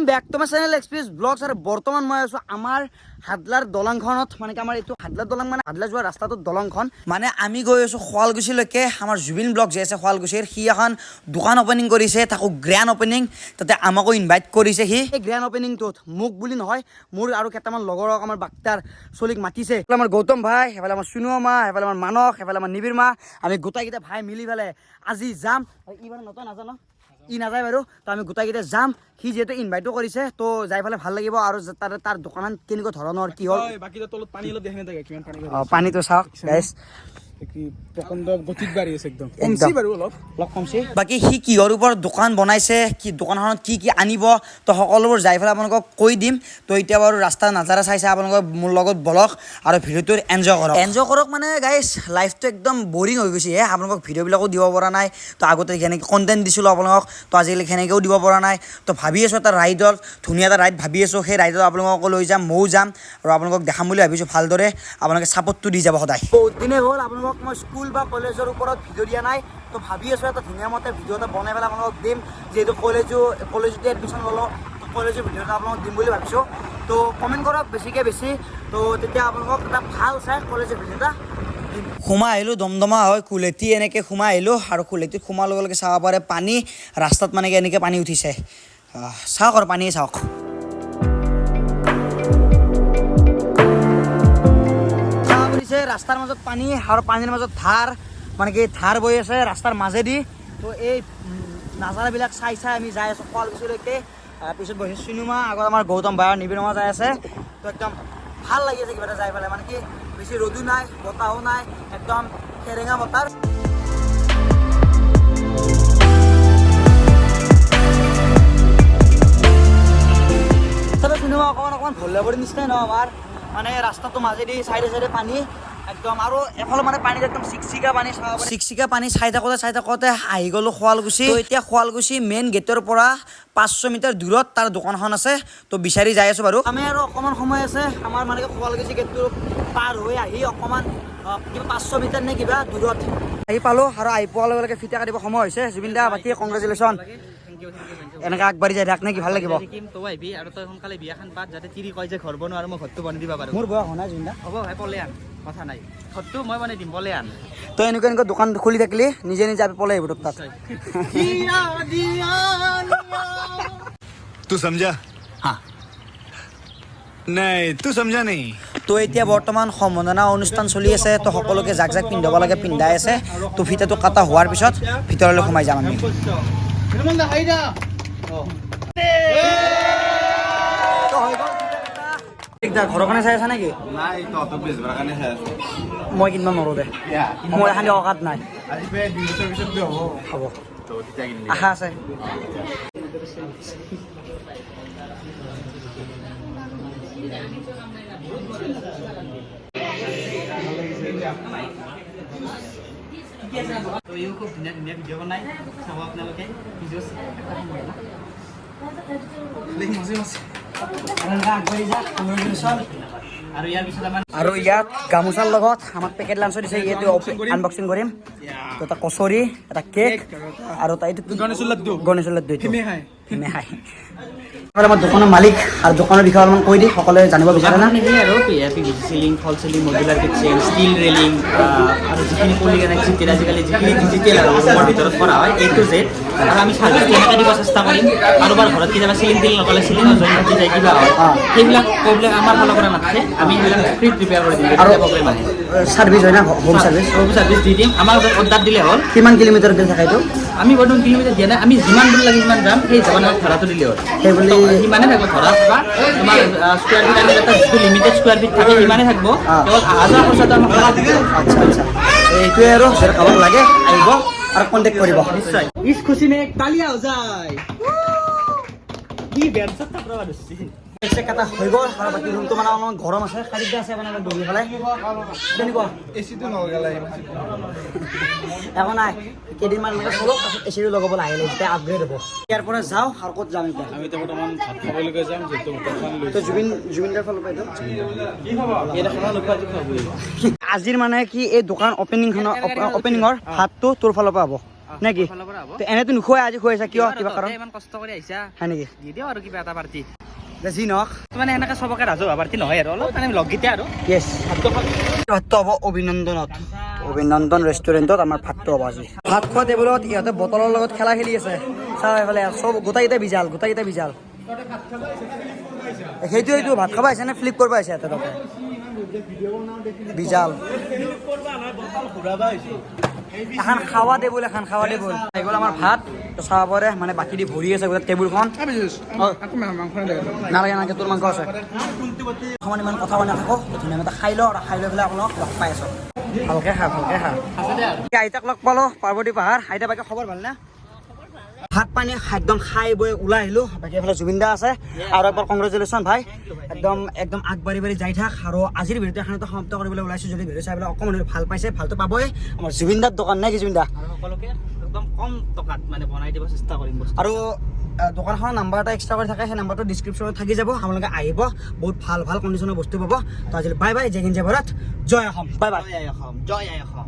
Welcome back my channel express vlogs আৰু বৰ্তমান মই আছোঁ আমাৰ হাদলাৰ দলংখনত। মানে কি আমাৰ এইটো হাদলাৰ দলং মানে হাদলা যোৱা ৰাস্তাটোত দলংখন। মানে আমি গৈ আছোঁ শুৱালকুছিলৈকে। আমাৰ জুবিন ব্লগ যে আছে শুৱালকুছিৰ, সি এখন দোকান অপেনিং কৰিছে, তাকো গ্ৰেণ্ড অপেনিং তাতে আমাকো ইনভাইট কৰিছে সি। এই গ্ৰেণ্ড অপেনিংটোত মোক বুলি নহয়, মোৰ আৰু কেইটামান লগৰক আমাৰ বাক্তাৰ চলিক মাতিছে। আমাৰ গৌতম ভাই, সেইফালে আমাৰ চুনু মা, সেইফালে আমাৰ মানস, সেইফালে আমাৰ নিবিৰ মা। আমি গোটেইকেইটা ভাই মিলি পেলাই আজি যাম। ই বাৰু নতই নাজানো। ই নাযায় বাৰু। তো আমি গোটেইকেইটা যাম। সি যিহেতু ইনভাইটো কৰিছে তো যাই পেলাই ভালো লাগিব আৰু তাৰ তাৰে দোকানত কেনেকুৱা ধৰণৰ কি হ'ল? হয়, পানীটো চাওক গাইছ বাকী সি কিহৰ ওপৰত দোকান বনাইছে কি দোকানখনত কি কি আনিব তো সকলোবোৰ যাই পেলাই আপোনালোকক কৈ দিম। তো এতিয়া বাৰু ৰাস্তা নাজাৰা চাইছে আপোনালোকক মোৰ লগত বলক আৰু ভিডিঅ'টো এনজয় কৰক। এনজয় কৰক মানে গাইছ লাইফটো একদম বৰিং হৈ গৈছে হে। আপোনালোকক ভিডিঅ'বিলাকো দিব পৰা নাই। তো আগতে যেনেকৈ কণ্টেণ্ট দিছিলোঁ আপোনালোকক তো আজিকালি সেনেকৈও দিব পৰা নাই। তো ভাবি আছোঁ এটা ৰাইডত ধুনীয়া এটা ৰাইড ভাবি আছোঁ। সেই ৰাইডত আপোনালোকক লৈ যাম ময়ো যাম। আৰু আপোনালোকক দেখাম বুলি ভাবিছোঁ ভালদৰে। আপোনালোকে ছাপোৰ্টটো দি যাব সদায়। বহুত দিনে হ'ল আপোনালোকক মই স্কুল বা কলেজৰ ওপৰত ভিডিঅ' দিয়া নাই। তো ভাবি আছোঁ এটা ধুনীয়া মতে ভিডিঅ' এটা বনাই পেলাই আপোনালোকক দিম। যিহেতু কলেজো, কলেজতে এডমিশ্যন ল'লোঁ, তো কলেজৰ ভিডিঅ' এটা আপোনালোকক দিম বুলি ভাবিছোঁ। তো কমেণ্ট কৰক বেছিকৈ বেছি। তো তেতিয়া আপোনালোকক এটা ভালো চাই কলেজৰ ভিডিঅ' এটা সোমাই আহিলোঁ, দমদমা হয়, কুলেটি এনেকৈ সোমাই আহিলোঁ আৰু কুলেটিত সোমোৱাৰ লগে লগে চাব পাৰে, পানী, ৰাস্তাত মানে কি এনেকৈ পানী উঠিছে। চাওক আৰু পানীয়ে চাওক। ৰাস্তাৰ মাজত পানী আৰু পানীৰ মাজত ধাৰ মানে কি ধাৰ বৈ আছে ৰাস্তাৰ মাজেদি। তো এই নাজাৰাবিলাক চাই চাই আমি যাই আছোঁ শুৱালকুছিলৈকে আহ, পিছত বহি চিনেমা আগত আমাৰ গৌতম বায়ৰ নিবিনমা যাই আছে। তো একদম ভালো লাগি আছে কিবা এটা যাই পেলাই মানে কি বেছি ৰ'দো নাই বতাহো নাই একদম সেৰেঙা বতাহ। চিনেমা অকণমান অকণমান ভুল কৰি নিচিনাই ন আমাৰ। মানে ৰাস্তাটো মাজেদি চাইডে চাইডে পানী। একদম আৰু এফালে মানে পানীত একদম চিকচিকা পানী চিকচিকা পানী চাই থাকোঁতে চাই থাকোঁতে আহি গ'লোঁ শুৱালকুছি। তো এতিয়া শুৱালকুছি মেইন গেটৰ পৰা পাঁচশো মিটাৰ দূৰত তাৰ দোকানখন আছে। তো বিচাৰি যাই আছোঁ বাৰু। আমি আৰু অকণমান সময় আছে। আমাৰ মানে শুৱালকুছি গেটটো পাৰ হৈ আহি অকণমান কিবা পাঁচশো মিটাৰ নে কিবা দূৰত। আহি পালোঁ আৰু আহি পোৱাৰ লগে লগে ফিটা কাটিব সময় হৈছে। জুবিন দা বাকী কংগ্ৰেচুলেশ্যন এনেকা আগবাঢ়ি যাই থাক নে কি ভালো লাগিব? কিম তই আহিবি আৰু তই সোনকালে বিয়াখন পাত যাতে তিৰি কয় যে ঘৰ বনোৱা আৰু মই ঘৰটো বনাই দিব পাৰোঁ মোৰ বয়স শুনা যোন হ'ব ভাই পলে আন কথা নাই। ঘৰটো মই বনাই দিম পলে আন। তই এনেকুৱা এনেকুৱা দোকান খুলি থাকিলি নিজে নিজে আমি পলাই আহিব তোক তাত। তু সমজা হা। নাই তো সমজা নাই। তো এতিয়া বৰ্তমান সম্বৰ্ধনা অনুষ্ঠান চলি আছে তো সকলোকে জাক জাক পিন্ধাব লাগে পিন্ধাই আছে। তো ফিতাটো কাটা হোৱাৰ পিছত ভিতৰলৈ সোমাই যাম আমি। ঘৰৰ কাৰণে চাই আছা। নেকি মই কিনিব নোৱাৰোঁ দে মোৰ এখন অকাত নাই। হ'ব। আশা আছে। তইও খুব ধুনীয়া ধুনীয়া ভিডিঅ' বনাই চাব আপোনালোকে। ভিডিঅ' আগবাঢ়ি যা congratulations। আৰু ইয়াত গামোচাৰ লগত আমাক পেকেট লাঞ্চ দিছে ইয়াতে আনবক্সিং কৰিম? এটা কচৰি এটা কেক আৰু এইটো গণেশৰ লাড্ডু। গণেশৰ লাড্ডু এইটো। আমাৰ দোকানৰ মালিক আৰু দোকানৰ বিষয়ে অলপমান কৈ দি সকলোৱে জানিব বিচাৰে না সেইখিনি আৰু ceiling false ceiling modular kitchen steel railing আৰু যিখিনি পলি ডিজিটেল আজিকালি যিখিনি ডিজিটেল আৰু ৰুমৰ ভিতৰত কৰা হয় এ টু জেড আৰু আমি চাৰ্ভিছ তেনেকৈ দিব চেষ্টা কৰিম কাৰোবাৰ ঘৰত কেতিয়াবা চিলিং টিলিং লগালে চিলিঙৰ ফাটি যায় কিবা হয় সেইবিলাক প্ৰব্লেম আমাৰ ফালৰ পৰা নাথাকে। আমি সেইবিলাক ফ্ৰী প্ৰিপেয়াৰ কৰি দিম আৰু প্ৰব্লেম আহে ছাৰ্ভিচ হয় না হোম ছাৰ্ভিচ হোম ছাৰ্ভিচ দি দিম। আমাক অৰ্ডাৰ দিলে হ'ল। কিমান কিলোমিটাৰ থাকে এইটো? আমি বৰ্তমান কিলোমিটাৰ দিয়া নাই আমি যিমান দূৰ লাগে সিমান যাম সেই জগন্নাথ ভাড়াটো দিলে হ'ল। সেই বুলি সিমানে থাকিব ধরা তোমার স্কোয়ার ফিট আমি একটা যিটো লিমিটেড স্কোয়ার ফিট থাকে সিমানে থাকিব। কেৱল অহা যোৱা খৰচাটো আমাক আচ্ছা আচ্ছা। এইটোৱে আৰু যাৰ কামত লাগে আহিব আৰু কণ্টেক্ট কৰিব। নিশ্চয়। ইছ খুচি মে এক তালিয়া হৈ যায়। কি বেঞ্চত থাকবা চেক এটা হৈ গ'ল আৰু বাকী ৰুমটো মানে অলপমান গৰম আছে মানে বহি পেলাই। কেনেকুৱা এচিটো নলগালে একো নাই কেইদিনমান এনেকৈ চলক তাৰপিছত লগাবলৈ আহিলে যেতিয়া আপগ্ৰেড হ'ব। ইয়াৰ পৰা যাওঁ আৰু ক'ত যাম এতিয়া? আমি বৰ্তমান ভাত খাবলৈকে যাম যিহেতু হোটেলখন জুবিন জুবিনদাৰ ফালৰ পৰা এইটো? ইয়াতে খানা নোখোৱা আজি খাবই আজিৰ মানে কি এই দোকান অপেনিংখনৰ অপেনিঙৰ ভাতটো তোৰ ফালৰ পৰা হ'ব। নে কি? ফালৰ পৰা হ'ব? তো এনেতো নোখোৱাই আজি খুৱাইছা কিয়? কিবা কাৰণ? ইমান কষ্ট কৰি আহিছা? হয় নেকি? দি দিওঁ আৰু কিবা এটা পাৰ্টি যি নহওক মানে এনেকে চবকে ৰাজহুৱা পাৰ্টি নহয় আৰু অলপ মানে লগগীতে আৰু। য়েছ ভাতটো হ'ব অভিনন্দনত। অভিনন্দন ৰেষ্টুৰেণ্টত আমাৰ ভাতটো হ'ব আজি। ভাত খোৱা টেবুলত ইহঁতে বটলৰ লগত খেলা খেলি আছে। চাওঁ এইফালে চব গোটেইকেইটা বিজাল গোটেইকেইটা বিজাল সেইটোৱেইটো ভাত খাব আহিছে নে ফ্লিপ কৰিব আহিছে তাতে? বিজাল এখন খাৱা টেবুল এখন খাৱা টেবুল আহি গ'ল আমাৰ ভাত তো চাব পাৰে মানে বাকী দি ভৰি আছে গোটেই টেবুলখন। আকৌ মাংস নালাগে নালাগে নালাগে তোৰ মাংস আছে। অকণমান ইমান কথা মানে থাকো ধুনীয়াকৈ খাই লওঁ আৰু খাই লৈ পেলাই আপোনাক লগ পাই আছোঁ। ভালকে খা ভালকে খা। আইতাক লগ পালোঁ পাৰ্বতী পাহাৰ। আইতা বাকী খবৰ ভালনে? ভাত পানী একদম খাই বৈ ওলাই আহিলোঁ। বাকী এইফালে জুবিন দা আছে আৰু একবাৰ কংগ্ৰেচুলেশ্যন ভাই। একদম একদম আগবাঢ়ি বাঢ়ি যাই থাক আৰু আজিৰ ভিডিঅ'টো এখনতো সমাপ্ত কৰিবলৈ ওলাইছোঁ। যদি ভিডিঅ' চাই পেলাই অকণমান ভালো পাইছে ভালটো পাবই। আমাৰ জুবিন দাৰ দোকান নে কি জুবিন দা? সকলোকে একদম কম টকাত মানে বনাই দিব চেষ্টা কৰিম আৰু দোকানখনৰ নাম্বাৰ এটা এক্সট্ৰা কৰি থাকে সেই নাম্বাৰটো ডিছক্ৰিপশ্যনত থাকি যাব। আপোনালোকে আহিব বহুত ভালো ভালো কণ্ডিশ্যনৰ বস্তু পাব। তো আজিলৈ বাই বাই জয় হিন্দ জয় ভাৰত। জয় অসম বাই বাই জয় আই অসম জয় আই অসম।